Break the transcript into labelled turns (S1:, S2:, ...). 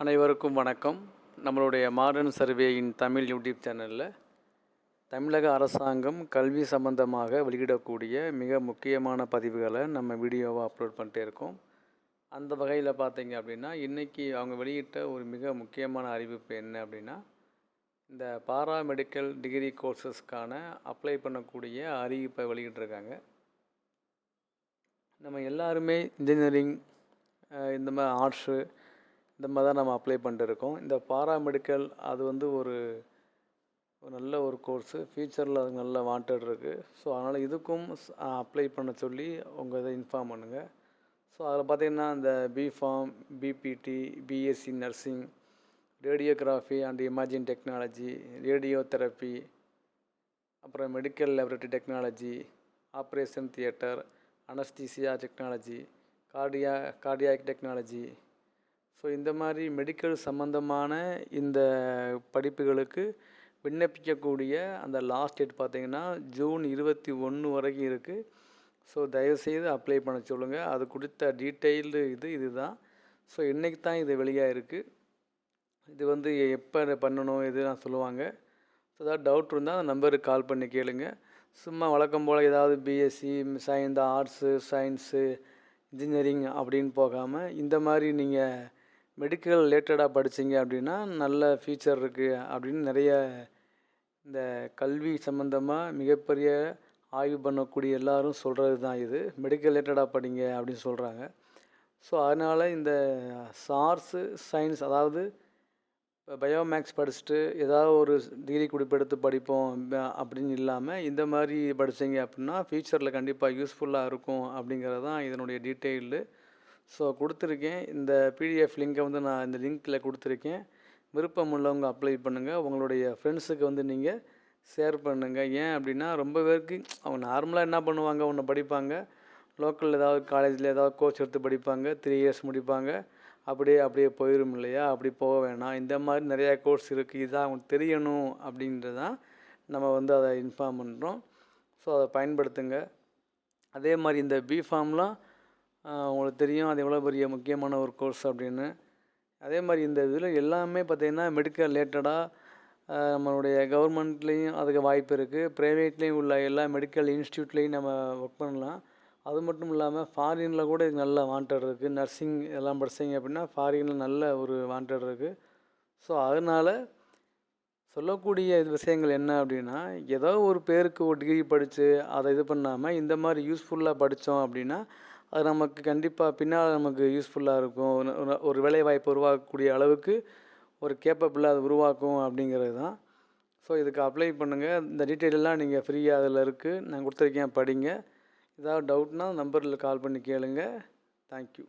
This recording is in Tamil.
S1: அனைவருக்கும் வணக்கம். நம்மளுடைய மாடர்ன் சர்வேயின் தமிழ் யூடியூப் சேனலில் தமிழக அரசாங்கம் கல்வி சம்பந்தமாக வெளியிடக்கூடிய மிக முக்கியமான பதிவுகளை நம்ம வீடியோவாக அப்லோட் பண்ணிட்டே இருக்கோம். அந்த வகையில் பார்த்தீங்க அப்படின்னா இன்றைக்கி அவங்க வெளியிட்ட ஒரு மிக முக்கியமான அறிவிப்பு என்ன அப்படின்னா இந்த பாராமெடிக்கல் டிகிரி கோர்சஸ்க்கான அப்ளை பண்ணக்கூடிய அறிவிப்பை வெளியிட்டிருக்காங்க. நம்ம எல்லாருமே இன்ஜினியரிங் இந்த மாதிரி ஆர்ட்ஸு இந்த மாதிரி தான் நம்ம அப்ளை பண்ணிட்டு இருக்கோம் இந்த பாராமெடிக்கல் அது வந்து ஒரு நல்ல ஒரு கோர்ஸு ஃப்யூச்சரில் அது நல்ல வாண்டட் இருக்குது ஸோ அதனால் இதுக்கும் அப்ளை பண்ண சொல்லி உங்கள் இதை இன்ஃபார்ம் பண்ணுங்கள் ஸோ அதில் பார்த்தீங்கன்னா இந்த B Pharm BPT BSc nursing radiography and imaging technology radio therapy அப்புறம் medical laboratory technology operation theatre anaesthesia technology cardia cardiac technology so இந்த மாதிரி மெடிக்கல் சம்மந்தமான இந்த படிப்புகளுக்கு விண்ணப்பிக்கக்கூடிய அந்த லாஸ்ட் டேட் பார்த்திங்கன்னா ஜூன் இருபத்தி ஒன்று வரைக்கும் இருக்குது ஸோ தயவுசெய்து அப்ளை பண்ண சொல்லுங்கள் அது கொடுத்த டீட்டெயில்டு இது இதுதான். ஸோ இன்றைக்கி தான் இது வெளியாக இருக்குது இது வந்து எப்போ பண்ணணும் இதெல்லாம் சொல்லுவாங்க. ஸோ ஏதாவது டவுட் இருந்தால் அந்த நம்பருக்கு கால் பண்ணி கேளுங்க. சும்மா வழக்கம் போல் ஏதாவது BSc science arts science engineering அப்படின்னு போகாமல் இந்த மாதிரி நீங்கள் மெடிக்கல் ரிலேட்டடாக படித்தீங்க அப்படின்னா நல்ல ஃபியூச்சர் இருக்குது அப்படின்னு நிறைய இந்த கல்வி சம்மந்தமாக மிகப்பெரிய ஆய்வு பண்ணக்கூடிய எல்லாரும் சொல்கிறது தான் இது. மெடிக்கல் ரிலேட்டடாக படிங்க அப்படின்னு சொல்கிறாங்க ஸோ அதனால் இந்த சார்ஸு சயின்ஸ் அதாவது இப்போ பயோமேக்ஸ் படிச்சுட்டு ஏதாவது ஒரு டிகிரி குறிப்பெடுத்து படிப்போம் அப்படின்னு இல்லாமல் இந்த மாதிரி படித்தீங்க அப்படின்னா ஃப்யூச்சரில் கண்டிப்பாக யூஸ்ஃபுல்லாக இருக்கும் அப்படிங்கிறது தான் இதனுடைய டீட்டெயிலு ஸோ கொடுத்துருக்கேன். இந்த பிடிஎஃப் லிங்கை வந்து நான் இந்த லிங்க்கில் கொடுத்துருக்கேன். விருப்பம் உள்ளவங்க அப்ளை பண்ணுங்கள் உங்களுடைய ஃப்ரெண்ட்ஸுக்கு வந்து நீங்கள் ஷேர் பண்ணுங்கள் ஏன் அப்படின்னா ரொம்ப பேருக்கு அவங்க நார்மலாக என்ன பண்ணுவாங்க? ஒன்று படிப்பாங்க. லோக்கலில் ஏதாவது காலேஜில் ஏதாவது கோர்ஸ் எடுத்து படிப்பாங்க. த்ரீ இயர்ஸ் முடிப்பாங்க. அப்படியே அப்படியே போயிடும் இல்லையா? அப்படி போக வேணாம். இந்த மாதிரி நிறையா கோர்ஸ் இருக்குது இதான் அவங்களுக்கு தெரியணும் அப்படின்றதான் நம்ம வந்து அதை இன்ஃபார்ம் பண்ணுறோம் ஸோ அதை பயன்படுத்துங்க. அதே மாதிரி இந்த பிஃபார்ம்லாம் உங்களுக்கு தெரியும் அது எவ்வளோ பெரிய முக்கியமான ஒரு கோர்ஸ் அப்படின்னு. அதே மாதிரி இந்த இதில் எல்லாமே பார்த்திங்கன்னா மெடிக்கல் ரிலேட்டடாக நம்மளுடைய கவர்மெண்ட்லேயும் அதுக்கு வாய்ப்பு இருக்குது ப்ரைவேட்லேயும் உள்ள எல்லா மெடிக்கல் இன்ஸ்டியூட்லேயும் நம்ம ஒர்க் பண்ணலாம். அது மட்டும் இல்லாமல் ஃபாரினில் கூட இது நல்ல வாண்டட் இருக்குது நர்சிங் எல்லாம் படித்தீங்க அப்படின்னா ஃபாரினில் நல்ல ஒரு வாண்டட் இருக்குது ஸோ அதனால் சொல்லக்கூடிய இது விஷயங்கள் என்ன அப்படின்னா ஏதோ ஒரு பேருக்கு ஒரு டிகிரி படித்து அதை இது பண்ணாமல் இந்த மாதிரி யூஸ்ஃபுல்லாக படித்தோம் அப்படின்னா அது நமக்கு கண்டிப்பாக பின்னால் நமக்கு யூஸ்ஃபுல்லாக இருக்கும். ஒரு வேலை வாய்ப்பு உருவாக்கக்கூடிய அளவுக்கு ஒரு கேப்பபிளாக அது உருவாக்கும் அப்படிங்கிறது தான். ஸோ இதுக்கு அப்ளை பண்ணுங்கள் இந்த டீட்டெயிலெலாம் நீங்கள் ஃப்ரீயாக அதில் இருக்குது நான் கொடுத்துருக்கேன் படிங்க. ஏதாவது டவுட்னால் நம்பரில் கால் பண்ணி கேளுங்கள் தேங்க்யூ